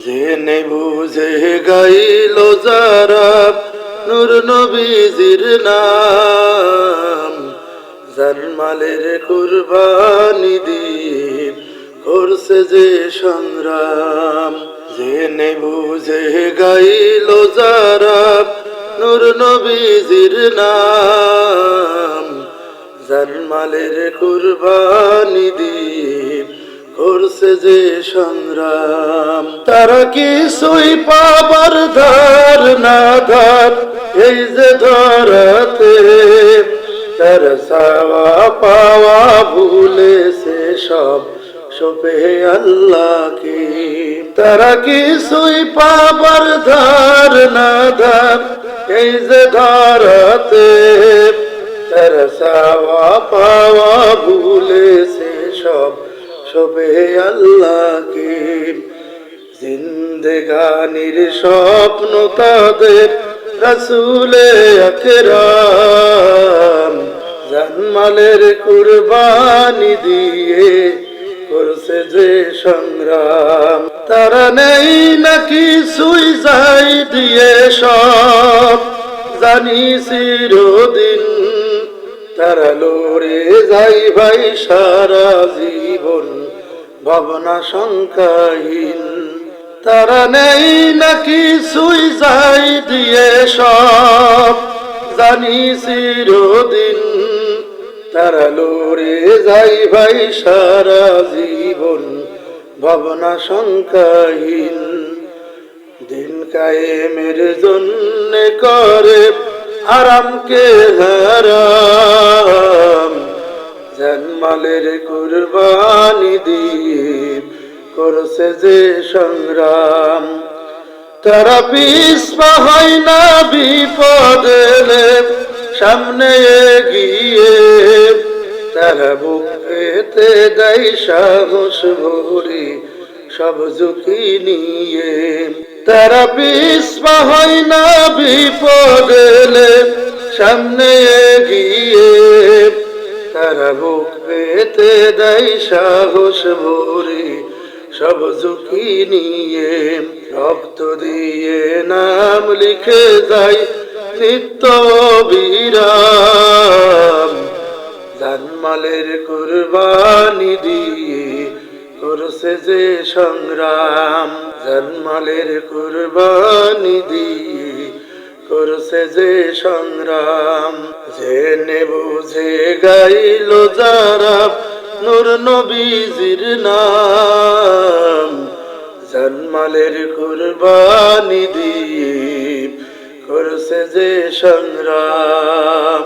জেনে বুঝে গাইল যারা নূর নবীজির নাম। জানমালের কুরবানি দিয়ে করছে যে সংগ্রাম। জেনে বুঝে গাইল যারা নূর নবীজির নাম। জানমালের কুরবানি দিয়ে করছে যে সংগ্রাম। তারা কি কিছুই পাবার ধার না ধার, এই যে ধরাতে তার সাওয়া পাওয়া ভুলেছে সব সপে আল্লাহকে। তারা কিছুই পাবার ধার না ধার, এই যে ধরাতে তার সাওয়া পাওয়া ভুলেছে সব সবে আল্লাহকে। জিন্দেগানির স্বপ্ন তাদের রসুলে আকরাম। জানমালের কুরবানি দিয়ে করছে যে সংগ্রাম। তারা নেই নাকি সুই যাই দিয়ে সব। জানি চিরদিন তারা লড়ে যাই ভাই, সারা জীবন ভাবনা শঙ্কাহীন। তারা নেই নাকি সুই যাই দিয়ে সব, জানি চিরদিন তারা লড়ে যাই ভাই, সারা জীবন ভাবনা শঙ্কাহীন। দিন কায়েমের জন্য করে আরামকে হারাম? জানমালের কুরবানি দিয়ে করছে যে সংগ্রাম। তারা পিসপা হয় না বিপদ সামনে গিয়ে তারা বুক পেতে দেয় সাহস ভরি সব ঝুঁকি নিয়ে। তারা পিসপা হয় না বিপদ সামনে গিয়ে তারা বুক পেতে দেয় সাহস ভরি, সব ঝুঁকি নিয়ে, রক্ত দিয়ে নাম লিখে যায় নিত্য বিরাম জানমালের কুরবানি দিয়ে করছে যে সংগ্রাম, জানমালের কুরবানি দিয়ে করছে যে সংগ্রাম জেনে বুঝে গাইল যারা নূর নবীজির নাম। জন্মালের কুরবানি দিয়ে করছে যে সংগ্রাম।